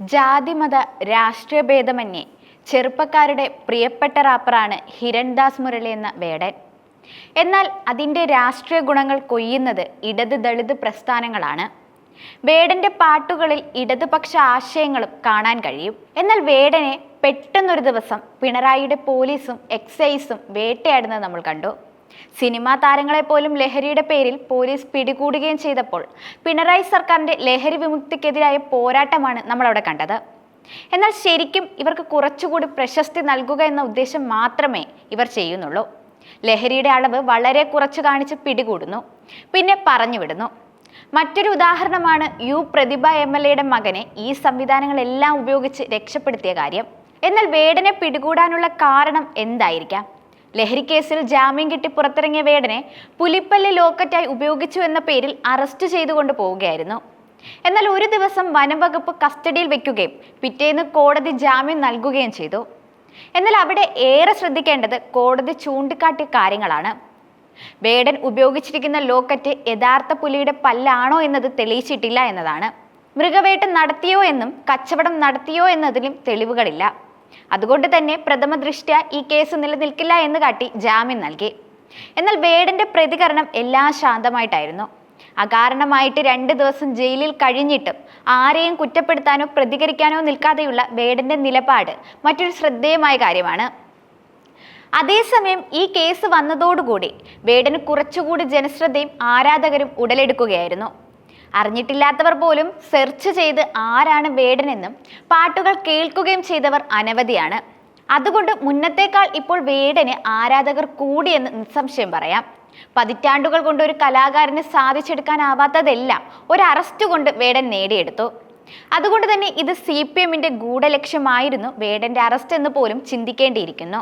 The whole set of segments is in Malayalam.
ജാതിമത രാഷ്ട്രീയ ഭേദമന്യേ ചെറുപ്പക്കാരുടെ പ്രിയപ്പെട്ട റാപ്പറാണ് ഹിരൺദാസ് മുരളി എന്ന വേടൻ. എന്നാൽ അതിന്റെ രാഷ്ട്രീയ ഗുണങ്ങൾ കൊയ്യുന്നത് ഇടത് ദളിത് പ്രസ്ഥാനങ്ങളാണ്. വേടന്റെ പാട്ടുകളിൽ ഇടതുപക്ഷ ആശയങ്ങളും കാണാൻ കഴിയും. എന്നാൽ വേടനെ പെട്ടെന്നൊരു ദിവസം പിണറായിയുടെ പോലീസും എക്സൈസും വേട്ടയാടുന്നത് നമ്മൾ കണ്ടു. സിനിമാ താരങ്ങളെ പോലും ലഹരിയുടെ പേരിൽ പോലീസ് പിടികൂടുകയും ചെയ്തപ്പോൾ പിണറായി സർക്കാരിന്റെ ലഹരി വിമുക്തിക്കെതിരായ പോരാട്ടമാണ് നമ്മളവിടെ കണ്ടത്. എന്നാൽ ശരിക്കും ഇവർക്ക് കുറച്ചുകൂടി പ്രശസ്തി നൽകുക എന്ന ഉദ്ദേശം മാത്രമേ ഇവർ ചെയ്യുന്നുള്ളൂ. ലഹരിയുടെ അളവ് വളരെ കുറച്ച് കാണിച്ച് പിടികൂടുന്നു. പിന്നെ പറഞ്ഞുവിടുന്നു. മറ്റൊരു ഉദാഹരണമാണ് യു പ്രതിഭ എം എൽ എയുടെ മകനെ ഈ സംവിധാനങ്ങളെല്ലാം ഉപയോഗിച്ച് രക്ഷപ്പെടുത്തിയ കാര്യം. എന്നാൽ വേടനെ പിടികൂടാനുള്ള കാരണം എന്തായിരിക്കാം? ലഹരി കേസിൽ ജാമ്യം കിട്ടി പുറത്തിറങ്ങിയ വേടനെ പുലിപ്പല്ല് ലോക്കറ്റായി ഉപയോഗിച്ചു എന്ന പേരിൽ അറസ്റ്റ് ചെയ്തുകൊണ്ട് പോവുകയായിരുന്നു. എന്നാൽ ഒരു ദിവസം വനംവകുപ്പ് കസ്റ്റഡിയിൽ വെക്കുകയും പിറ്റേന്ന് കോടതി ജാമ്യം നൽകുകയും ചെയ്തു. എന്നാൽ അവിടെ ഏറെ ശ്രദ്ധിക്കേണ്ടത് കോടതി ചൂണ്ടിക്കാട്ടിയ കാര്യങ്ങളാണ്. വേടൻ ഉപയോഗിച്ചിരിക്കുന്ന ലോക്കറ്റ് യഥാർത്ഥ പുലിയുടെ പല്ലാണോ എന്നത് തെളിയിച്ചിട്ടില്ല എന്നതാണ്. മൃഗവേട്ട നടത്തിയോ എന്നും കച്ചവടം നടത്തിയോ എന്നതിലും തെളിവുകളില്ല. അതുകൊണ്ട് തന്നെ പ്രഥമ ദൃഷ്ട്യ ഈ കേസ് നിലനിൽക്കില്ല എന്ന് കാട്ടി ജാമ്യം നൽകി. എന്നാൽ വേടന്റെ പ്രതികരണം എല്ലാം ശാന്തമായിട്ടായിരുന്നു. അകാരണമായിട്ട് രണ്ട് ദിവസം ജയിലിൽ കഴിഞ്ഞിട്ടും ആരെയും കുറ്റപ്പെടുത്താനോ പ്രതികരിക്കാനോ നിൽക്കാതെയുള്ള വേടന്റെ നിലപാട് മറ്റൊരു ശ്രദ്ധേയമായ കാര്യമാണ്. അതേസമയം ഈ കേസ് വന്നതോടുകൂടി വേടന് കുറച്ചുകൂടി ജനശ്രദ്ധയും ആരാധകരും ഉടലെടുക്കുകയായിരുന്നു. അറിഞ്ഞിട്ടില്ലാത്തവർ പോലും സെർച്ച് ചെയ്ത് ആരാണ് വേടനെന്നും പാട്ടുകൾ കേൾക്കുകയും ചെയ്തവർ അനവധിയാണ്. അതുകൊണ്ട് മുന്നത്തേക്കാൾ ഇപ്പോൾ വേടന് ആരാധകർ കൂടിയെന്ന് നിസ്സംശയം പറയാം. പതിറ്റാണ്ടുകൾ കൊണ്ട് ഒരു കലാകാരന് സാധിച്ചെടുക്കാനാവാത്തതെല്ലാം ഒരു അറസ്റ്റ് കൊണ്ട് വേടൻ നേടിയെടുത്തു. അതുകൊണ്ട് തന്നെ ഇത് സി പി എമ്മിന്റെ ഗൂഢലക്ഷ്യമായിരുന്നു വേടന്റെ അറസ്റ്റ് എന്ന് പോലും ചിന്തിക്കേണ്ടിയിരിക്കുന്നു.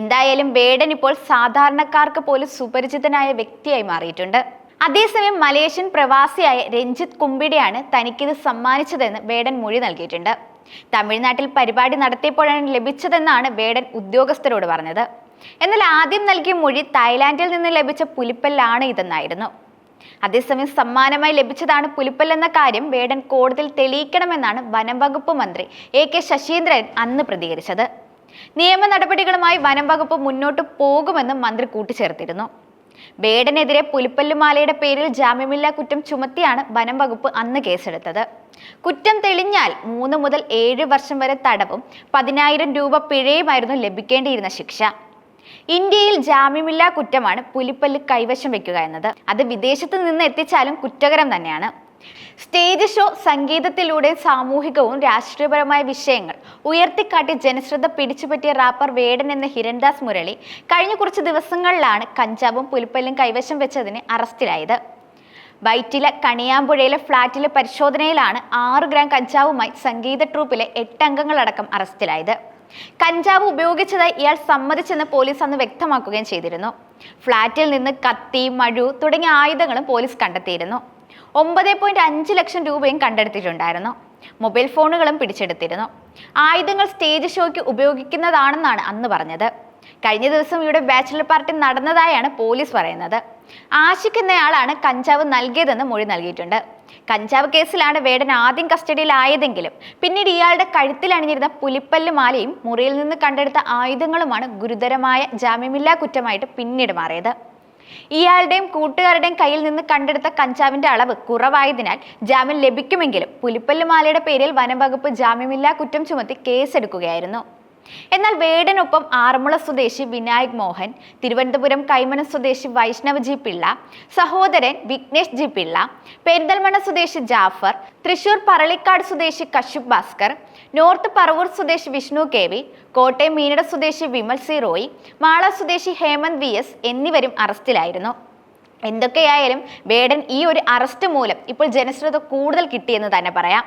എന്തായാലും വേടൻ ഇപ്പോൾ സാധാരണക്കാർക്ക് പോലും സുപരിചിതനായ വ്യക്തിയായി മാറിയിട്ടുണ്ട്. അതേസമയം മലേഷ്യൻ പ്രവാസിയായ രഞ്ജിത്ത് കുമ്പിടെയാണ് തനിക്കിത് സമ്മാനിച്ചതെന്ന് വേടൻ മൊഴി നൽകിയിട്ടുണ്ട്. തമിഴ്നാട്ടിൽ പരിപാടി നടത്തിയപ്പോഴാണ് ലഭിച്ചതെന്നാണ് വേടൻ ഉദ്യോഗസ്ഥരോട് പറഞ്ഞത്. എന്നാൽ ആദ്യം നൽകിയ മൊഴി തായ്ലാന്റിൽ നിന്ന് ലഭിച്ച പുലിപ്പല്ലാണ് ഇതെന്നായിരുന്നു. അതേസമയം സമ്മാനമായി ലഭിച്ചതാണ് പുലിപ്പല്ലെന്ന കാര്യം വേടൻ കോടതിയിൽ തെളിയിക്കണമെന്നാണ് വനം വകുപ്പ് മന്ത്രി എ കെ ശശീന്ദ്രൻ അന്ന് പ്രതികരിച്ചത്. നിയമ നടപടികളുമായി വനം വകുപ്പ് മുന്നോട്ട് പോകുമെന്നും മന്ത്രി കൂട്ടിച്ചേർത്തിരുന്നു. വേടനെതിരെ പുലിപ്പല്ലുമാലയുടെ പേരിൽ ജാമ്യമില്ലാ കുറ്റം ചുമത്തിയാണ് വനം വകുപ്പ് അന്ന് കേസെടുത്തത്. കുറ്റം തെളിഞ്ഞാൽ മൂന്ന് മുതൽ ഏഴ് വർഷം വരെ തടവും പതിനായിരം രൂപ പിഴയുമായിരുന്നു ലഭിക്കേണ്ടിയിരുന്ന ശിക്ഷ. ഇന്ത്യയിൽ ജാമ്യമില്ലാ കുറ്റമാണ് പുലിപ്പല്ല് കൈവശം വെക്കുക എന്നത്. അത് വിദേശത്ത് നിന്ന് എത്തിച്ചാലും കുറ്റകരം തന്നെയാണ്. സ്റ്റേജ് ഷോ സംഗീതത്തിലൂടെ സാമൂഹികവും രാഷ്ട്രീയപരമായ വിഷയങ്ങൾ ഉയർത്തിക്കാട്ടി ജനശ്രദ്ധ പിടിച്ചുപറ്റിയ റാപ്പർ വേടൻ എന്ന ഹിരൺദാസ് മുരളി കഴിഞ്ഞ കുറച്ച് ദിവസങ്ങളിലാണ് കഞ്ചാവും പുലിപ്പല്ലും കൈവശം വെച്ചതിന് അറസ്റ്റിലായത്. വൈറ്റിലെ കണിയാമ്പുഴയിലെ ഫ്ളാറ്റിലെ പരിശോധനയിലാണ് ആറ് ഗ്രാം കഞ്ചാവുമായി സംഗീത ട്രൂപ്പിലെ എട്ട് അംഗങ്ങളടക്കം അറസ്റ്റിലായത്. കഞ്ചാവ് ഉപയോഗിച്ചതായി ഇയാൾ സമ്മതിച്ചെന്ന് പോലീസ് അന്ന് വ്യക്തമാക്കുകയും ചെയ്തിരുന്നു. ഫ്ളാറ്റിൽ നിന്ന് കത്തി മഴു തുടങ്ങിയ ആയുധങ്ങളും പോലീസ് കണ്ടെത്തിയിരുന്നു. ഒമ്പത് പോയിന്റ് അഞ്ച് ലക്ഷം രൂപയും കണ്ടെടുത്തിട്ടുണ്ടായിരുന്നു. മൊബൈൽ ഫോണുകളും പിടിച്ചെടുത്തിരുന്നു. ആയുധങ്ങൾ സ്റ്റേജ് ഷോയ്ക്ക് ഉപയോഗിക്കുന്നതാണെന്നാണ് അന്ന് പറഞ്ഞത്. കഴിഞ്ഞ ദിവസം ഇവിടെ ബാച്ചിലർ പാർട്ടി നടന്നതായാണ് പോലീസ് പറയുന്നത്. ആഷിഖ് എന്നയാളാണ് കഞ്ചാവ് നൽകിയതെന്ന് മൊഴി നൽകിയിട്ടുണ്ട്. കഞ്ചാവ് കേസിലാണ് വേടൻ ആദ്യം കസ്റ്റഡിയിലായതെങ്കിലും പിന്നീട് ഇയാളുടെ കഴുത്തിൽ അണിഞ്ഞിരുന്ന പുലിപ്പല്ല് മാലയും മുറിയിൽ നിന്ന് കണ്ടെടുത്ത ആയുധങ്ങളുമാണ് ഗുരുതരമായ ജാമ്യമില്ലാ കുറ്റമായിട്ട് പിന്നീട് മാറിയത്. ഇയാളുടെയും കൂട്ടുകാരുടെയും കയ്യിൽ നിന്ന് കണ്ടെടുത്ത കഞ്ചാവിന്റെ അളവ് കുറവായതിനാൽ ജാമ്യം ലഭിക്കുമെങ്കിലും പുലിപ്പല്ല് മാലയുടെ പേരിൽ വനംവകുപ്പ് ജാമ്യമില്ലാ കുറ്റം ചുമത്തി കേസെടുക്കുകയായിരുന്നു. എന്നാൽ വേടനൊപ്പം ആറന്മുള സ്വദേശി വിനായക് മോഹൻ തിരുവനന്തപുരം കൈമന സ്വദേശി വൈഷ്ണവ് ജി പിള്ള സഹോദരൻ വിഘ്നേഷ് ജി പിള്ള പെരിന്തൽമണ്ണ സ്വദേശി ജാഫർ തൃശൂർ പറളിക്കാട് സ്വദേശി കശ്യപ് ഭാസ്കർ നോർത്ത് പറവൂർ സ്വദേശി വിഷ്ണു കെ വി കോട്ടയം മീനട സ്വദേശി വിമൽ സി റോയ് മാള സ്വദേശി ഹേമന്ത് വി എസ് എന്നിവരും അറസ്റ്റിലായിരുന്നു. എന്തൊക്കെയായാലും വേടൻ ഈ ഒരു അറസ്റ്റ് മൂലം ഇപ്പോൾ ജനശ്രദ്ധ കൂടുതൽ കിട്ടിയെന്ന് തന്നെ പറയാം.